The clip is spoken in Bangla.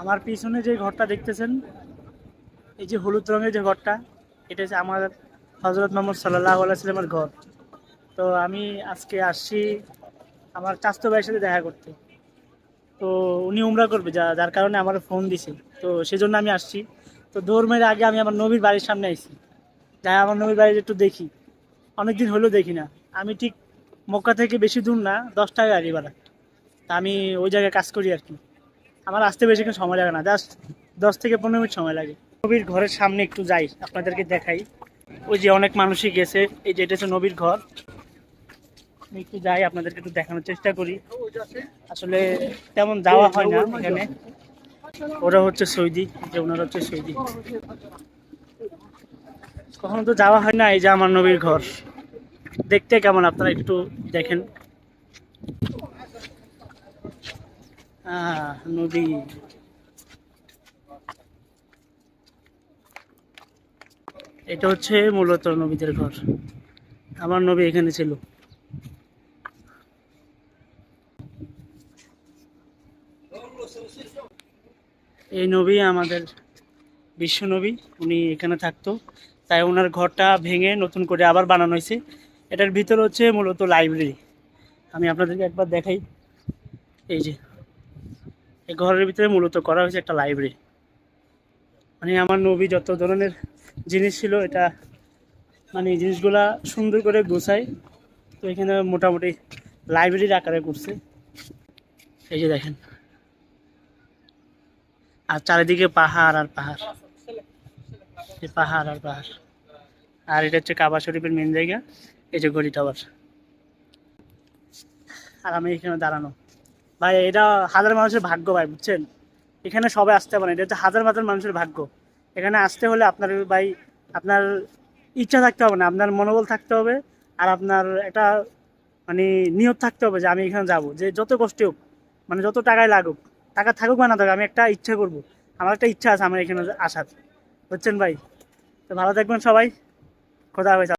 আমার পিছনে যে ঘরটা দেখতেছেন, এই যে হলুদ রঙের যে ঘরটা, এটা হচ্ছে আমার হজরত মোহাম্মদ সাল্লাহ আলাইসলামের ঘর। তো আমি আজকে আসছি আমার চাস্তো ভাইয়ের সাথে দেখা করতে। তো উনি উমরা করবে, যা যার কারণে আমার ফোন দিছে। তো সেজন্য আমি আসছি। তো দৌড় মেরে আগে আমি আমার নবীর বাড়ির সামনে আইছি। যাই আমার নবীর বাড়ি একটু দেখি। অনেকদিন হলেও দেখি না। আমি ঠিক মক্কা থেকে বেশি দূর না দশ টাকা গাড়ি ভাড়া। তা আমি ওই জায়গায় কাজ করি আর কি। আমার আসতে বেশিক্ষণ সময় লাগে না জাস্ট দশ থেকে পনেরো মিনিট সময় লাগে। নবীর ঘরের সামনে একটু যাই, আপনাদেরকে দেখাই। ওই যে অনেক মানুষই গেছে, এই যে এটা হচ্ছে নবীর ঘর। একটু যাই, আপনাদেরকে একটু দেখানোর চেষ্টা করি। আসলে তেমন যাওয়া হয় না এখানে। ওরা হচ্ছে সৌদি যে ওনারা হচ্ছে সৌদি। কখনো তো যাওয়া হয় না, এই যে আমার নবীর ঘর। দেখতে কেমন, আপনারা একটু দেখেন। নদী। এটা হচ্ছে মূলত নবীদের ঘর। আমার নবী এখানে ছিল। এই নবী আমাদের বিশ্ব নবী, উনি এখানে থাকতো। তাই ওনার ঘরটা ভেঙে নতুন করে আবার বানানো হয়েছে। এটার ভিতর হচ্ছে মূলত লাইব্রেরি। আমি আপনাদেরকে একবার দেখাই। এই যে। এই ঘরের ভিতরে মূলত করা হয়েছে একটা লাইব্রেরি মানে আমার নবী যত ধরনের জিনিস ছিল, এটা মানে এই জিনিসগুলা সুন্দর করে গোছায়, তো এখানে মোটামুটি লাইব্রেরির আকারে করছে। এই যে দেখেন। আর চারিদিকে পাহাড় আর পাহাড়। পাহাড় আর পাহাড়। আর এটা হচ্ছে কাবা শরীফের মেন জায়গা, এই যে ঘড়ি টাওয়ার আর আমি এখানে দাঁড়ানো। ভাই, এটা হাজার মানুষের ভাগ্য ভাই, বুঝছেন? এখানে সবাই আসতে পারে এটা হচ্ছে হাজার হাজার মানুষের ভাগ্য। এখানে আসতে হলে আপনার ভাই, আপনার ইচ্ছা থাকতে হবে না, আপনার মনোবল থাকতে হবে আর আপনার একটা মানে নিয়ত থাকতে হবে যে আমি এখানে যাব, যে যত কষ্ট হোক মানে যত টাকায় লাগুক, টাকা থাকুক বা না থাকুক, আমি একটা ইচ্ছা করব। আমার একটা ইচ্ছা আছে আমার এখানে আসার, বুঝছেন ভাই? তো ভালো থাকবেন সবাই। খোদা হাফেজ।